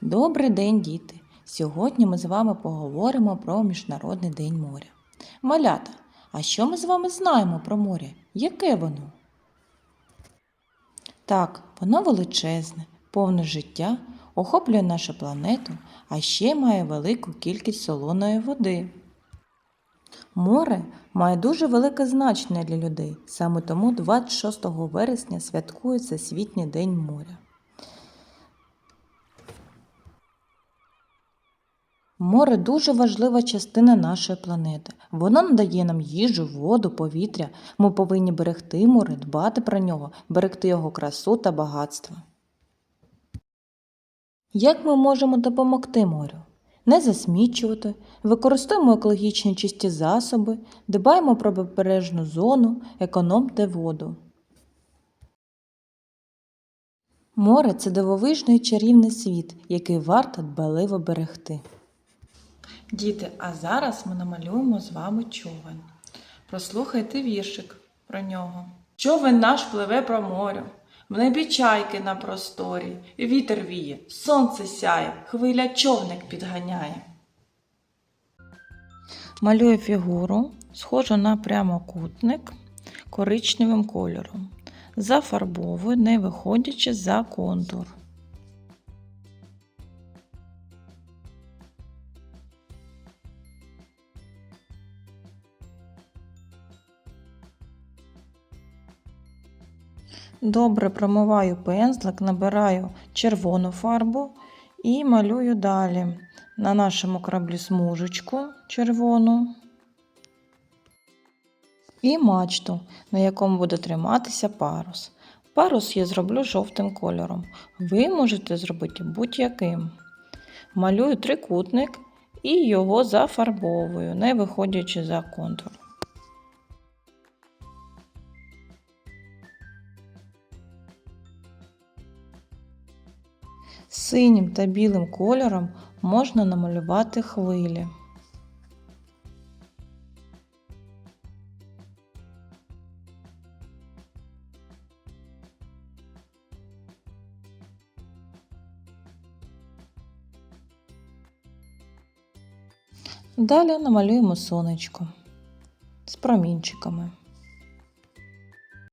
Добрий день, діти! Сьогодні ми з вами поговоримо про Міжнародний день моря. Малята, а що ми з вами знаємо про море? Яке воно? Так, воно величезне, повне життя, охоплює нашу планету, а ще має велику кількість солоної води. Море має дуже велике значення для людей. Саме тому 26 вересня святкується Всесвітній день моря. Море дуже важлива частина нашої планети. Воно надає нам їжу, воду, повітря. Ми повинні берегти море, дбати про нього, берегти його красу та багатство. Як ми можемо допомогти морю? Не засмічувати, використовуємо екологічні чисті засоби, дбаємо про прибережну зону, економте воду. Море це дивовижний чарівний світ, який варто дбаливо берегти. Діти, а зараз ми намалюємо з вами човен. Прослухайте віршик про нього. Човен наш пливе про морю, в небі чайки на просторі, вітер віє, сонце сяє, хвиля човник підганяє. Малюю фігуру, схожу на прямокутник коричневим кольором. Зафарбовую, не виходячи за контур. Добре промиваю пензлик, набираю червону фарбу і малюю далі на нашому кораблі смужечку червону і мачту, на якому буде триматися парус. Парус я зроблю жовтим кольором. Ви можете зробити будь-яким. Малюю трикутник і його зафарбовую, не виходячи за контур. Синім та білим кольором можна намалювати хвилі. Далі намалюємо сонечко з промінчиками.